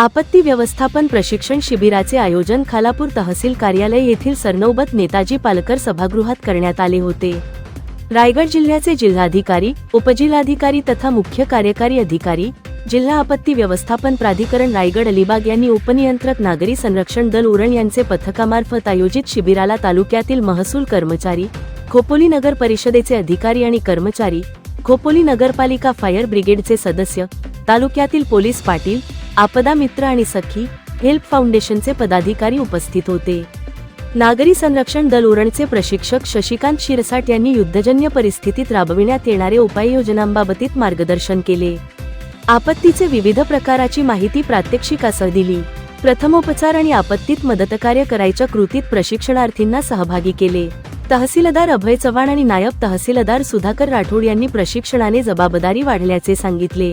आपत्ती व्यवस्थापन प्रशिक्षण शिबिराचे आयोजन खालापूर तहसील कार्यालय येथील सरनौबत नेताजी पालकर सभागृहात करण्यात आले होते. रायगड जिल्ह्याचे जिल्हाधिकारी उपजिल्हाधिकारी तथा मुख्य कार्यकारी अधिकारी जिल्हा आपत्ती व्यवस्थापन प्राधिकरण रायगड अलिबाग यांनी उपनियंत्रक नागरी संरक्षण दल उरण यांचे पथकामार्फत आयोजित शिबिराला तालुक्यातील महसूल कर्मचारी खोपोली नगर परिषदेचे अधिकारी आणि कर्मचारी खोपोली नगरपालिका फायर ब्रिगेडचे सदस्य तालुक्यातील पोलीस पाटील आपदा मित्र आणि सखी हेल्प फाउंडेशनचे पदाधिकारी उपस्थित होते. नागरी संरक्षण दल उरणचे प्रशिक्षक शशिकांत शिरसाट यांनी युद्धजन्य परिस्थितीत राबविण्यात येणारे उपाययोजनांबाबतीत मार्गदर्शन केले. आपत्तीचे विविध प्रकाराची माहिती प्रात्यक्षिकासह दिली. प्रथमोपचार आणि आपत्तीत मदतकार्य करायच्या कृतीत प्रशिक्षणार्थींना सहभागी केले. तहसीलदार अभय चव्हाण आणि नायब तहसीलदार सुधाकर राठोड यांनी प्रशिक्षणाने जबाबदारी वाढल्याचे सांगितले.